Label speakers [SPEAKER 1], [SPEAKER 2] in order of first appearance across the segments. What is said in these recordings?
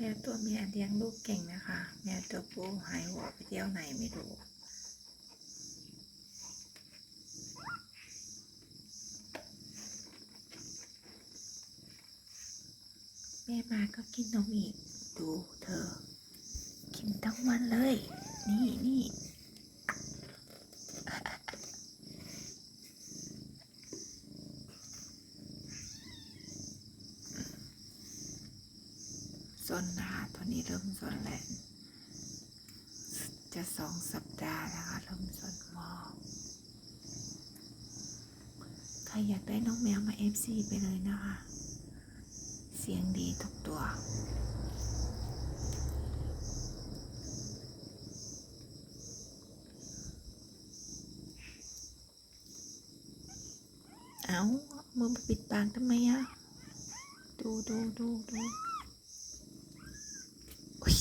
[SPEAKER 1] แมวตัวเมียเลี้ยงลูกเก่งนะคะ แมวตัวผู้หายหัวไปเที่ยวไหนไม่รู้แม่มาก็กินนมอีก ดูเธอ กินทั้งวันเลย นี่นี่ ซนนะคะตอนนี้เริ่มซนแล้วจะสองสัปดาห์นะคะเริ่มซนมอใครอยากได้น้องแมวมาเอฟซีไปเลยนะคะ เสียงดีทุกตัวเอามือมาปิดปากทำไมอะดูดูดูดูอุ๊ย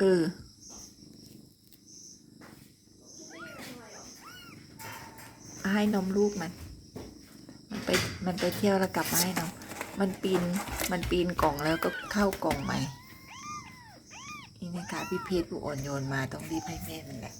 [SPEAKER 1] เออ ให้นมลูกมัน มันไป มันไปเที่ยวแล้วกลับมาให้นมมันปีน มันปีนกล่องแล้วก็เข้ากล่องใหม่นี่นะคะพี่เพชรผู้อ่อนโยนมาต้องรีบให้แม่นั่นแหละ